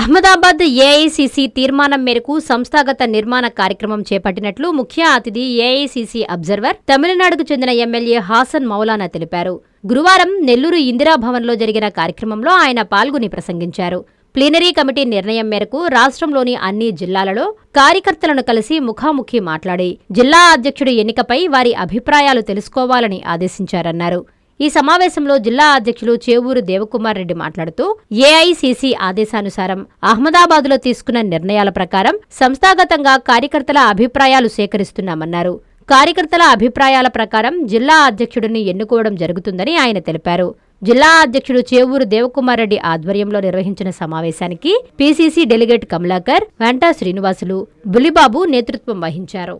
Ahmedabad AICC తీర్మానం మేరకు సంస్థాగత నిర్మాణ కార్యక్రమం చేపట్టినట్లు ముఖ్య అతిథి ఏఐసిసి అబ్జర్వర్ తమిళనాడుకు చెందిన ఎమ్మెల్యే హాసన్ మౌలానా తెలిపారు. గురువారం నెల్లూరు ఇందిరాభవన్లో జరిగిన కార్యక్రమంలో ఆయన పాల్గొని ప్రసంగించారు. ప్లీనరీ కమిటీ నిర్ణయం మేరకు రాష్ట్రంలోని అన్ని జిల్లాలలో కార్యకర్తలను కలిసి ముఖాముఖి మాట్లాడి జిల్లా అధ్యక్షుడి ఎన్నికపై వారి అభిప్రాయాలు తెలుసుకోవాలని ఆదేశించారన్నారు. ఈ సమావేశంలో జిల్లా అధ్యక్షులు చేవూరు దేవకుమార్ రెడ్డి మాట్లాడుతూ ఏఐసిసి ఆదేశానుసారం అహ్మదాబాద్లో తీసుకున్న నిర్ణయాల ప్రకారం సంస్థాగతంగా కార్యకర్తల అభిప్రాయాలు సేకరిస్తున్నామన్నారు. కార్యకర్తల అభిప్రాయాల ప్రకారం జిల్లా అధ్యక్షుడిని ఎన్నుకోవడం జరుగుతుందని ఆయన తెలిపారు. జిల్లా అధ్యక్షుడు చేవూరు దేవకుమార్ రెడ్డి ఆధ్వర్యంలో నిర్వహించిన సమావేశానికి పీసీసీ డెలిగేట్ కమలాకర్ వెంటా శ్రీనివాసులు బులిబాబు నేతృత్వం వహించారు.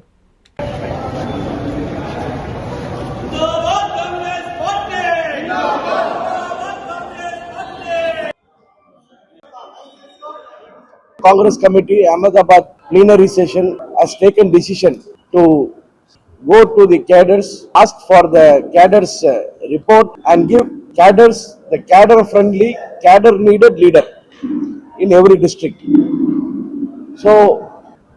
Congress committee, Ahmedabad plenary session has taken decision to go to the cadres, ask for the cadres uh, report and give cadres the cadre friendly, cadre needed leader in every district. So,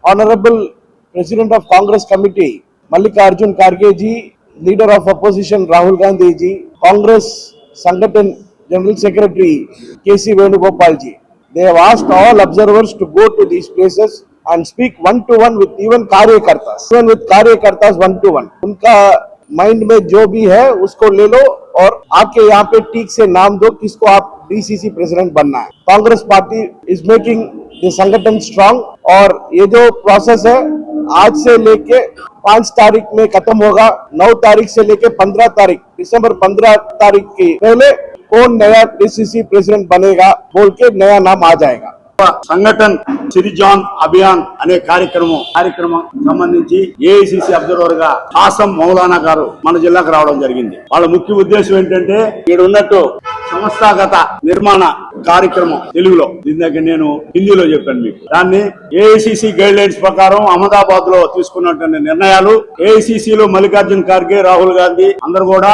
Honorable President of Congress Committee, Mallikarjun Kharge ji, Leader of Opposition Rahul Gandhi ji, Congress Sangathan General Secretary K.C. Venugopal ji, they have asked all observers to go to these places and speak one to one with even कार्यकर्तास even with कार्यकर्तास one to one उनका mind में जो भी है, उसको ले लो और आके यहाँ पे ठीक से नाम दो किसको आप डीसीसी प्रेसिडेंट बनना है। कांग्रेस पार्टी इज़ मेकिंग संगठन स्ट्रांग और ये जो प्रोसेस है, आज से लेके पाँच तारीख में खत्म होगा। नौ तारीख से लेके पंद्रह तारीख, दिसंबर पंद्रह तारीख के पहले कौन नया डीसीसी प्रेसिडेंट बनेगा बोल के नया नाम आ जाएगा సంఘటన్ సిరిజాన్ అభియాన్ అనే కార్యక్రమం కార్యక్రమం సంబంధించి ఏఐసిసి అబ్జర్వర్ గా హాసం మౌలానా గారు మన జిల్లాకు రావడం జరిగింది వాళ్ళ ముఖ్య ఉద్దేశం ఏంటంటే ఇక్కడ ఉన్నట్టు సంస్థాగత నిర్మాణ కార్యక్రమం తెలుగులో. ఇందాక నేను హిందీలో చెప్పాను మీకు. దాన్ని ఏఐసిసి గైడ్ లైన్స్ ప్రకారం అహ్మదాబాద్లో తీసుకున్నటువంటి నిర్ణయాలు. ఏఐసిసి లో మల్లికార్జున్ ఖార్గే రాహుల్ గాంధీ అందరూ కూడా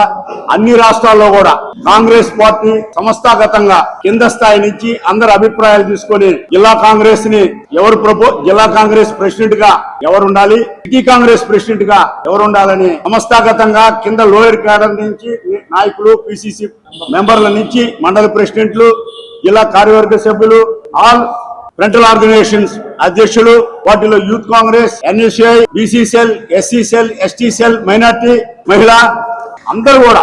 అన్ని రాష్ట్రాల్లో కూడా కాంగ్రెస్ పార్టీ సంస్థాగతంగా కింద స్థాయి నుంచి అందరి అభిప్రాయాలు తీసుకొని జిల్లా కాంగ్రెస్ని ఎవరు ప్రపో జిల్లా కాంగ్రెస్ ప్రెసిడెంట్గా ఎవరు ఉండాలి? సిటీ కాంగ్రెస్ ప్రెసిడెంట్గా ఎవరు ఉండాలని సంస్థాగతంగా కింద లోయర్ క్యాడర్ నుంచి నాయకులు పిసిసి మెంబర్ల నుంచి మండల ప్రెసిడెంట్లు జిల్లా కార్యవర్గ సభ్యులు ఆల్ ఫ్రంటల్ ఆర్గనైజేషన్స్ అధ్యక్షులు వాటిలో youth Congress NSI BC cell SC cell ST cell minority మహిళ అందరూ కూడా